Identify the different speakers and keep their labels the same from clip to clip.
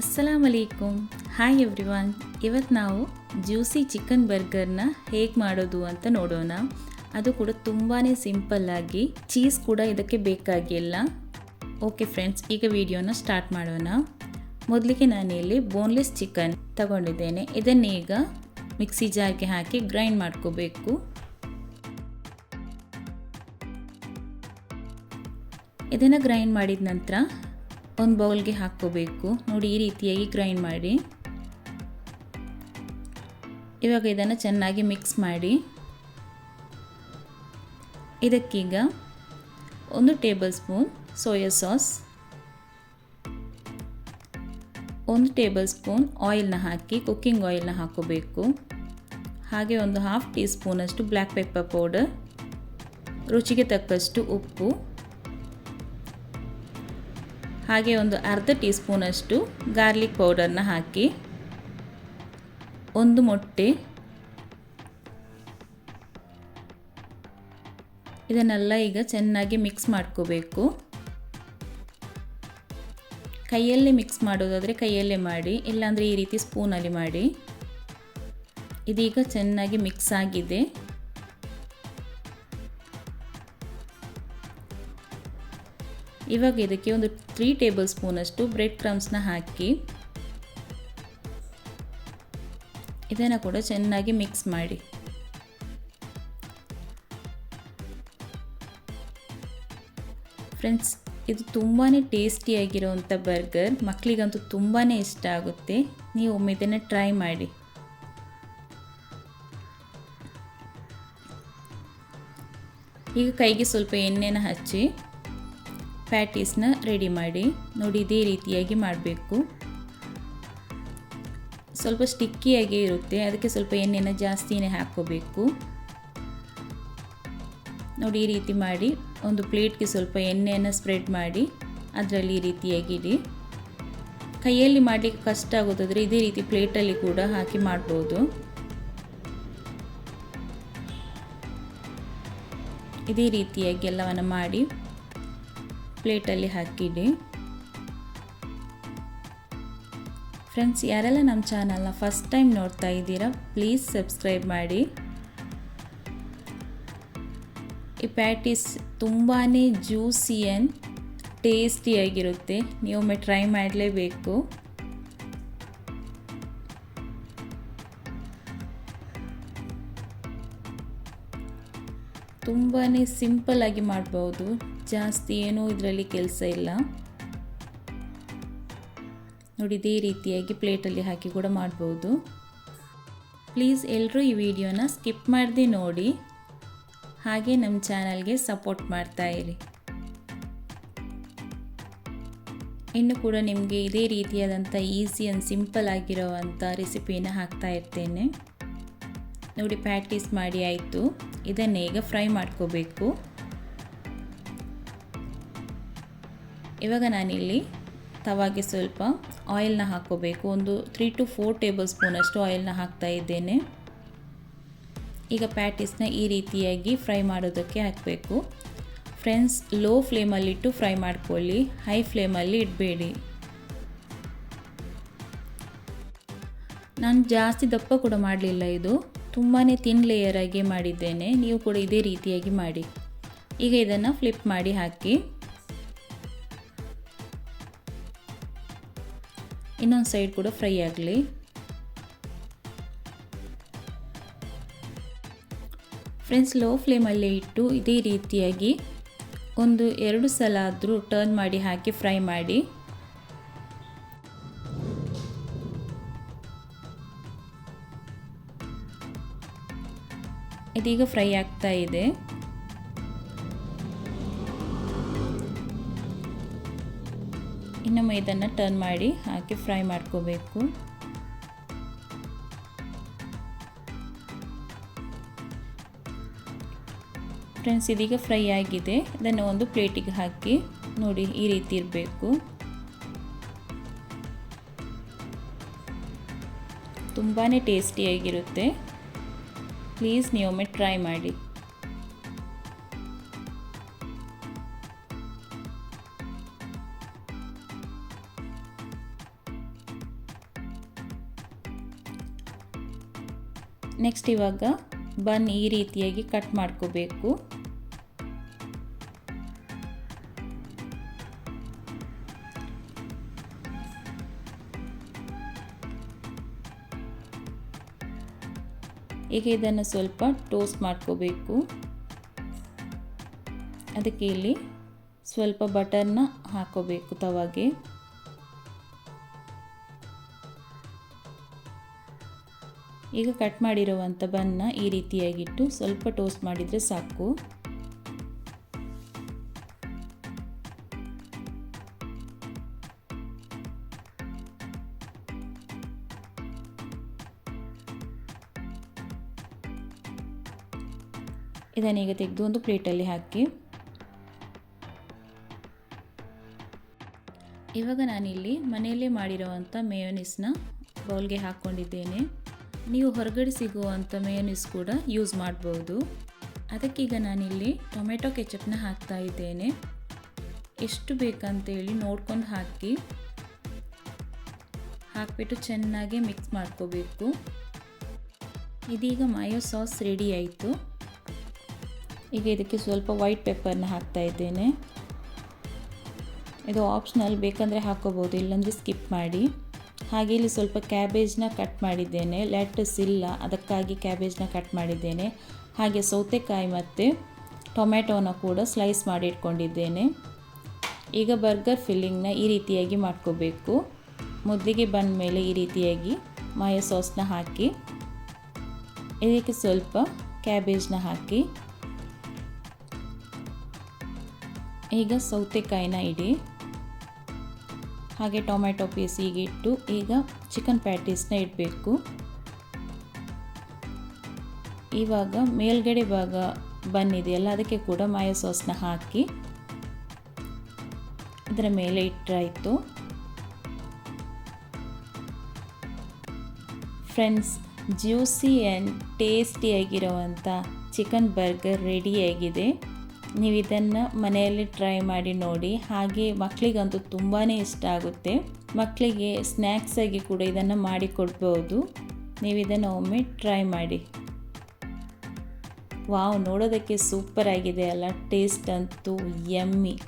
Speaker 1: ಅಸ್ಸಲಾಮ್ ಅಲೈಕುಮ್ hi everyone ಇವತ್ತು ನಾವು juicy chicken ಬರ್ಗರ್ನ ಹೇಗೆ ಮಾಡೋದು ಅಂತ ನೋಡೋಣ. ಅದು ಕೂಡ ತುಂಬಾ ಸಿಂಪಲ್ಲಾಗಿ ಚೀಸ್ ಕೂಡ ಇದಕ್ಕೆ ಬೇಕಾಗಿಲ್ಲ. ಓಕೆ ಫ್ರೆಂಡ್ಸ್ ಈಗ ವಿಡಿಯೋನ ಸ್ಟಾರ್ಟ್ ಮಾಡೋಣ. ಮೊದಲಿಗೆ ನಾನಿಲ್ಲಿ ಬೋನ್ಲೆಸ್ ಚಿಕನ್ ತಗೊಂಡಿದ್ದೇನೆ. ಇದನ್ನೀಗ ಮಿಕ್ಸಿ ಜಾರ್ಗೆ ಹಾಕಿ ಗ್ರೈಂಡ್ ಮಾಡ್ಕೋಬೇಕು. ಇದನ್ನು ಗ್ರೈಂಡ್ ಮಾಡಿದ ನಂತರ ಒಂದು ಬೌಲ್ಗೆ ಹಾಕ್ಕೋಬೇಕು. ನೋಡಿ, ಈ ರೀತಿಯಾಗಿ ಗ್ರೈಂಡ್ ಮಾಡಿ. ಇವಾಗ ಇದನ್ನು ಚೆನ್ನಾಗಿ ಮಿಕ್ಸ್ ಮಾಡಿ. ಇದಕ್ಕೀಗ ಒಂದು ಟೇಬಲ್ ಸ್ಪೂನ್ ಸೋಯಾ ಸಾಸ್ ಒಂದು ಟೇಬಲ್ ಸ್ಪೂನ್ ಆಯಿಲ್ನ ಹಾಕಿ ಕುಕ್ಕಿಂಗ್ ಆಯಿಲ್ನ ಹಾಕೋಬೇಕು ಹಾಗೆ ಒಂದು ಹಾಫ್ ಟೀ ಸ್ಪೂನಷ್ಟು ಬ್ಲ್ಯಾಕ್ ಪೆಪ್ಪರ್ ಪೌಡರ್ ರುಚಿಗೆ ತಕ್ಕಷ್ಟು ಉಪ್ಪು. ಹಾಗೆ ಒಂದು ಅರ್ಧ ಟೀ ಸ್ಪೂನಷ್ಟು ಗಾರ್ಲಿಕ್ ಪೌಡರ್ನ ಹಾಕಿ ಒಂದು ಮೊಟ್ಟೆ ಇದನ್ನೆಲ್ಲ ಈಗ ಚೆನ್ನಾಗಿ ಮಿಕ್ಸ್ ಮಾಡ್ಕೋಬೇಕು. ಕೈಯಲ್ಲೇ ಮಿಕ್ಸ್ ಮಾಡೋದಾದರೆ ಕೈಯಲ್ಲೇ ಮಾಡಿ, ಇಲ್ಲಾಂದರೆ ಈ ರೀತಿ ಸ್ಪೂನಲ್ಲಿ ಮಾಡಿ. ಇದೀಗ ಚೆನ್ನಾಗಿ ಮಿಕ್ಸ್ ಆಗಿದೆ. ಇವಾಗ ಇದಕ್ಕೆ ಒಂದು ತ್ರೀ ಟೇಬಲ್ ಸ್ಪೂನಷ್ಟು ಬ್ರೆಡ್ ಕ್ರಮ್ಸ್ನ ಹಾಕಿ ಇದನ್ನು ಕೂಡ ಚೆನ್ನಾಗಿ ಮಿಕ್ಸ್ ಮಾಡಿ. ಫ್ರೆಂಡ್ಸ್ ಇದು ತುಂಬಾ ಟೇಸ್ಟಿಯಾಗಿರೋವಂಥ ಬರ್ಗರ್ ಮಕ್ಕಳಿಗಂತೂ ತುಂಬಾ ಇಷ್ಟ ಆಗುತ್ತೆ. ನೀವು ಒಮ್ಮೆ ಇದನ್ನು ಟ್ರೈ ಮಾಡಿ. ಈಗ ಕೈಗೆ ಸ್ವಲ್ಪ ಎಣ್ಣೆನ ಹಚ್ಚಿ ಪ್ಯಾಟೀಸ್ನ ರೆಡಿ ಮಾಡಿ ನೋಡಿ ಇದೇ ರೀತಿಯಾಗಿ ಮಾಡಬೇಕು. ಸ್ವಲ್ಪ ಸ್ಟಿಕ್ಕಿಯಾಗಿ ಇರುತ್ತೆ. ಅದಕ್ಕೆ ಸ್ವಲ್ಪ ಎಣ್ಣೆನ ಜಾಸ್ತಿನೇ ಹಾಕ್ಕೋಬೇಕು. ನೋಡಿ ಈ ರೀತಿ ಮಾಡಿ ಒಂದು ಪ್ಲೇಟ್ಗೆ ಸ್ವಲ್ಪ ಎಣ್ಣೆಯನ್ನು ಸ್ಪ್ರೆಡ್ ಮಾಡಿ ಅದರಲ್ಲಿ ಈ ರೀತಿಯಾಗಿ ಇಡಿ. ಕೈಯಲ್ಲಿ ಮಾಡಲಿಕ್ಕೆ ಕಷ್ಟ ಆಗೋದಾದರೆ ಇದೇ ರೀತಿ ಪ್ಲೇಟಲ್ಲಿ ಕೂಡ ಹಾಕಿ ಮಾಡ್ಬೋದು. ಇದೇ ರೀತಿಯಾಗಿ ಎಲ್ಲವನ್ನು ಮಾಡಿ ಪ್ಲೇಟಲ್ಲಿ ಹಾಕಿಡಿ ಫ್ರೆಂಡ್ಸ್ ಯಾರೆಲ್ಲ ನಮ್ಮ ಚಾನಲ್ನ ಫಸ್ಟ್ ಟೈಮ್ ನೋಡ್ತಾ ಇದ್ದೀರಾ ಪ್ಲೀಸ್ ಸಬ್ಸ್ಕ್ರೈಬ್ ಮಾಡಿ. ಈ ಪ್ಯಾಟೀಸ್ ತುಂಬಾ ಜ್ಯೂಸಿ ಆ್ಯಂಡ್ ಟೇಸ್ಟಿಯಾಗಿರುತ್ತೆ ನೀವೊಮ್ಮೆ ಟ್ರೈ ಮಾಡಲೇಬೇಕು. ತುಂಬಾ ಸಿಂಪಲ್ಲಾಗಿ ಮಾಡ್ಬೋದು. ಜಾಸ್ತಿ ಏನೂ ಇದರಲ್ಲಿ ಕೆಲಸ ಇಲ್ಲ. ನೋಡಿ, ಇದೇ ರೀತಿಯಾಗಿ ಪ್ಲೇಟಲ್ಲಿ ಹಾಕಿ ಕೂಡ ಮಾಡ್ಬೋದು. ಪ್ಲೀಸ್ ಎಲ್ಲರೂ ಈ ವಿಡಿಯೋನ ಸ್ಕಿಪ್ ಮಾಡದೆ ನೋಡಿ. ಹಾಗೆ ನಮ್ಮ ಚಾನಲ್ಗೆ ಸಪೋರ್ಟ್ ಮಾಡ್ತಾ ಇರಿ. ಇನ್ನು ಕೂಡ ನಿಮಗೆ ಇದೇ ರೀತಿಯಾದಂಥ ಈಸಿ ಆ್ಯಂಡ್ ಸಿಂಪಲ್ ಆಗಿರೋವಂಥ ರೆಸಿಪಿನ ಹಾಕ್ತಾ ಇರ್ತೇನೆ. ನೋಡಿ ಪ್ಯಾಟೀಸ್ ಮಾಡಿ ಆಯಿತು. ಇದನ್ನೇ ಈಗ ಫ್ರೈ ಮಾಡ್ಕೋಬೇಕು. ಇವಾಗ ನಾನಿಲ್ಲಿ ತವಾಗೆ ಸ್ವಲ್ಪ ಆಯಿಲ್ನ ಹಾಕ್ಕೋಬೇಕು. ಒಂದು ತ್ರೀ ಟು ಫೋರ್ ಟೇಬಲ್ ಸ್ಪೂನಷ್ಟು ಆಯಿಲ್ನ ಹಾಕ್ತಾ ಇದ್ದೇನೆ. ಈಗ ಪ್ಯಾಟೀಸ್ನ ಈ ರೀತಿಯಾಗಿ ಫ್ರೈ ಮಾಡೋದಕ್ಕೆ ಹಾಕಬೇಕು. ಫ್ರೆಂಡ್ಸ್, ಲೋ ಫ್ಲೇಮಲ್ಲಿಟ್ಟು ಫ್ರೈ ಮಾಡ್ಕೊಳ್ಳಿ. ಹೈ ಫ್ಲೇಮಲ್ಲಿ ಇಡಬೇಡಿ. ನಾನು ಜಾಸ್ತಿ ದಪ್ಪ ಕೂಡ ಮಾಡಲಿಲ್ಲ ಇದು. ತುಂಬಾ ತಿನ್ ಲೇಯರಾಗಿ ಮಾಡಿದ್ದೇನೆ. ನೀವು ಕೂಡ ಇದೇ ರೀತಿಯಾಗಿ ಮಾಡಿ. ಈಗ ಇದನ್ನು ಫ್ಲಿಪ್ ಮಾಡಿ ಹಾಕಿ. ಇನ್ನೊಂದು ಸೈಡ್ ಕೂಡ ಫ್ರೈ ಆಗಲಿ. ಫ್ರೆಂಡ್ಸ್, ಲೋ ಫ್ಲೇಮಲ್ಲೇ ಇಟ್ಟು ಇದೇ ರೀತಿಯಾಗಿ ಒಂದು ಎರಡು ಸಲ ಆದರೂ ಟರ್ನ್ ಮಾಡಿ ಹಾಕಿ ಫ್ರೈ ಮಾಡಿ. ಇದೀಗ ಫ್ರೈ ಆಗ್ತಾ ಇದೆ. ಇನ್ನೊಮ್ಮೆ ಇದನ್ನು ಟರ್ನ್ ಮಾಡಿ ಹಾಕಿ ಫ್ರೈ ಮಾಡ್ಕೋಬೇಕು. ಫ್ರೆಂಡ್ಸ್ ಇದೀಗ ಫ್ರೈ ಆಗಿದೆ. ಇದನ್ನು ಒಂದು ಪ್ಲೇಟಿಗೆ ಹಾಕಿ ನೋಡಿ ಈ ರೀತಿ ಇರಬೇಕು. ತುಂಬಾ ಟೇಸ್ಟಿಯಾಗಿರುತ್ತೆ ಪ್ಲೀಸ್ ನೀವೊಮ್ಮೆ ಟ್ರೈ ಮಾಡಿ. ನೆಕ್ಸ್ಟ್ ಇವಾಗ ಬನ್ ಈ ರೀತಿಯಾಗಿ ಕಟ್ ಮಾಡ್ಕೋಬೇಕು. ಈಗ ಇದನ್ನು ಸ್ವಲ್ಪ ಟೋಸ್ಟ್ ಮಾಡ್ಕೋಬೇಕು. ಅದಕ್ಕೆ ಇಲ್ಲಿ ಸ್ವಲ್ಪ ಬಟರ್ನ ಹಾಕೋಬೇಕು ತವಾಗೆ. ಈಗ ಕಟ್ ಮಾಡಿರುವಂಥ ಬನ್ನ ಈ ರೀತಿಯಾಗಿಟ್ಟು ಸ್ವಲ್ಪ ಟೋಸ್ಟ್ ಮಾಡಿದರೆ ಸಾಕು. ಇದನ್ನೀಗ ತೆಗೆದು ಒಂದು ಪ್ಲೇಟಲ್ಲಿ ಹಾಕಿ. ಇವಾಗ ನಾನಿಲ್ಲಿ ಮನೆಯಲ್ಲೇ ಮಾಡಿರುವಂಥ ಮೇಯೋನಿಸ್ನ ಬೌಲ್ಗೆ ಹಾಕ್ಕೊಂಡಿದ್ದೇನೆ. ನೀವು ಹೊರಗಡೆ ಸಿಗುವಂಥ ಮೇಯೋನೀಸ್ ಕೂಡ ಯೂಸ್ ಮಾಡ್ಬೋದು. ಅದಕ್ಕೀಗ ನಾನಿಲ್ಲಿ ಟೊಮೆಟೊ ಕೆಚಪ್ನ ಹಾಕ್ತಾ ಇದ್ದೇನೆ. ಎಷ್ಟು ಬೇಕಂತೇಳಿ ನೋಡ್ಕೊಂಡು ಹಾಕಿ. ಹಾಕಿಬಿಟ್ಟು ಚೆನ್ನಾಗಿ ಮಿಕ್ಸ್ ಮಾಡ್ಕೋಬೇಕು. ಇದೀಗ ಮಯೋ ಸಾಸ್ ರೆಡಿ ಆಯಿತು. ಈಗ ಇದಕ್ಕೆ ಸ್ವಲ್ಪ ವೈಟ್ ಪೆಪ್ಪರ್ನ ಹಾಕ್ತಾ ಇದ್ದೇನೆ. ಇದು ಆಪ್ಷನಲ್ ಬೇಕಂದರೆ ಹಾಕೋಬೋದು, ಇಲ್ಲಾಂದರೆ ಸ್ಕಿಪ್ ಮಾಡಿ. ಹಾಗೆ ಇಲ್ಲಿ ಸ್ವಲ್ಪ ಕ್ಯಾಬೇಜ್ನ ಕಟ್ ಮಾಡಿದ್ದೇನೆ. ಲೆಟಸ್ ಇಲ್ಲ, ಅದಕ್ಕಾಗಿ ಕ್ಯಾಬೇಜ್ನ ಕಟ್ ಮಾಡಿದ್ದೇನೆ. ಹಾಗೆ ಸೌತೆಕಾಯಿ ಮತ್ತು ಟೊಮೆಟೊನ ಕೂಡ ಸ್ಲೈಸ್ ಮಾಡಿ ಇಟ್ಕೊಂಡಿದ್ದೇನೆ. ಈಗ ಬರ್ಗರ್ ಫಿಲ್ಲಿಂಗ್ನ ಈ ರೀತಿಯಾಗಿ ಮಾಡ್ಕೋಬೇಕು. ಮುದ್ದಿಗೆ ಬಂದ ಮೇಲೆ ಈ ರೀತಿಯಾಗಿ ಮಾಯ ಸಾಸ್ನ ಹಾಕಿ, ಇದಕ್ಕೆ ಸ್ವಲ್ಪ ಕ್ಯಾಬೇಜ್ನ ಹಾಕಿ, ಈಗ ಸೌತೆಕಾಯಿನ ಇಡಿ. ಹಾಗೆ ಟೊಮೆಟೊ ಪೀಸ್ ಈಗ ಇಟ್ಟು ಈಗ ಚಿಕನ್ ಪ್ಯಾಟೀಸ್ನ ಇಡಬೇಕು. ಇವಾಗ ಮೇಲ್ಗಡೆ ಭಾಗ ಬಂದಿದೆಯಲ್ಲ ಅದಕ್ಕೆ ಕೂಡ ಮಾಯ ಸಾಸ್ನ ಹಾಕಿ ಇದರ ಮೇಲೆ ಇಟ್ಟರಾಯಿತು ಫ್ರೆಂಡ್ಸ್, ಜ್ಯೂಸಿ ಆ್ಯಂಡ್ ಟೇಸ್ಟಿಯಾಗಿರುವಂಥ ಚಿಕನ್ ಬರ್ಗರ್ ರೆಡಿಯಾಗಿದೆ ನೀವು ಇದನ್ನು ಮನೆಯಲ್ಲಿ ಟ್ರೈ ಮಾಡಿ ನೋಡಿ. ಹಾಗೆ ಮಕ್ಕಳಿಗಂತೂ ತುಂಬಾ ಇಷ್ಟ ಆಗುತ್ತೆ. ಮಕ್ಕಳಿಗೆ ಸ್ನ್ಯಾಕ್ಸಾಗಿ ಕೂಡ ಇದನ್ನು ಮಾಡಿ ಕೊಡ್ಬೋದು. ನೀವು ಇದನ್ನು ಒಮ್ಮೆ ಟ್ರೈ ಮಾಡಿ. ವಾವ್, ನೋಡೋದಕ್ಕೆ ಸೂಪರ್ ಆಗಿದೆ ಅಲ್ಲ. ಟೇಸ್ಟ್ ಅಂತೂ ಯಮ್ಮಿ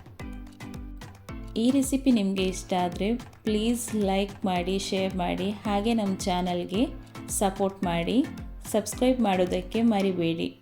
Speaker 1: ಈ ರೆಸಿಪಿ ನಿಮಗೆ ಇಷ್ಟ ಆದರೆ ಪ್ಲೀಸ್ ಲೈಕ್ ಮಾಡಿ ಶೇರ್ ಮಾಡಿ. ಹಾಗೆ ನಮ್ಮ ಚಾನಲ್ಗೆ ಸಪೋರ್ಟ್ ಮಾಡಿ. ಸಬ್ಸ್ಕ್ರೈಬ್ ಮಾಡೋದಕ್ಕೆ ಮರಿಬೇಡಿ.